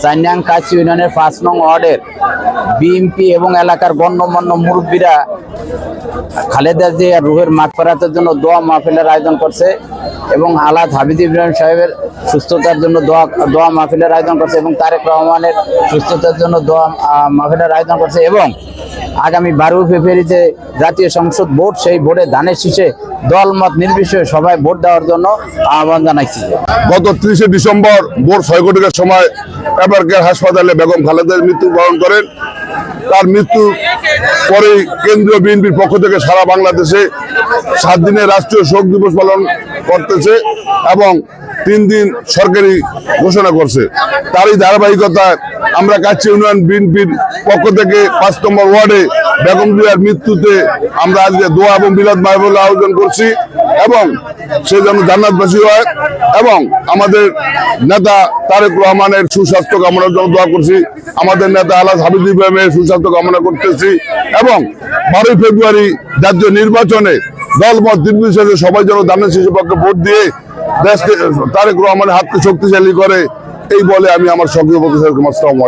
চাইনাং কাছি ইউনিয়নের পাঁচ নং ওয়ার্ডের বিএমপি এবং এলাকার গণ্যমান্য মুরব্বীরা খালেদা জিয়া রুহের মাগফিরাতের জন্য দোয়া মাহফিলের আয়োজন করছে এবং আলাদ হাবিদ ইব্রাহিম সাহেবের সুস্থতার জন্য দোয়া দোয়া মাহফিলের আয়োজন করছে এবং তারেক রহমানের সুস্থতার জন্য দোয়া মাহফিলের আয়োজন করছে এবং আগামী বারো ফেব্রুয়ারিতে জাতীয় সংসদ ভোট, সেই ভোটে ধানের শীষে দলমত নির্বিশেষে সবাই ভোট দেওয়ার জন্য আহ্বান জানাইছি। গত ত্রিশে ডিসেম্বর ভোর ছয় কোটির সময় এবার কেয়ার হাসপাতালে বেগম খালেদার মৃত্যুবরণ করেন। তার মৃত্যু পরে কেন্দ্রীয় বিএনপির পক্ষ থেকে সারা বাংলাদেশে সাত দিনের রাষ্ট্রীয় শোক দিবস পালন করতেছে এবং তিন দিন সরকারি ঘোষণা করছে। তারই ধারাবাহিকতায় আমরা কাচ্চি ইউনিয়ন বিএনপির পক্ষ থেকে পাঁচ নম্বর ওয়ার্ডে বেগম জিয়ার মৃত্যুতে আমরা আজকে দোয়া এবং বিলাদ মাহবুল আয়োজন করছি এবং সে যেন জান্নাতবাসী হয় এবং আমাদের নেতা তারেক রহমানের সুস্বাস্থ্য কামনার জন্য দোয়া করছি, আমাদের নেতা আলাদ হাবিব ইব্রাহিমের সুস্বাস্থ্য কামনা করতেছি এবং বারোই ফেব্রুয়ারি জাতীয় নির্বাচনে দলমত নির্বিশেষে সবাই যেন দানের শিশু পক্ষে ভোট দিয়ে দেশকে তারেক রহমানের হাতকে শক্তিশালী করে এই বলে আমি আমার সক্রিয় প্রতিষ্ঠা আসসালামু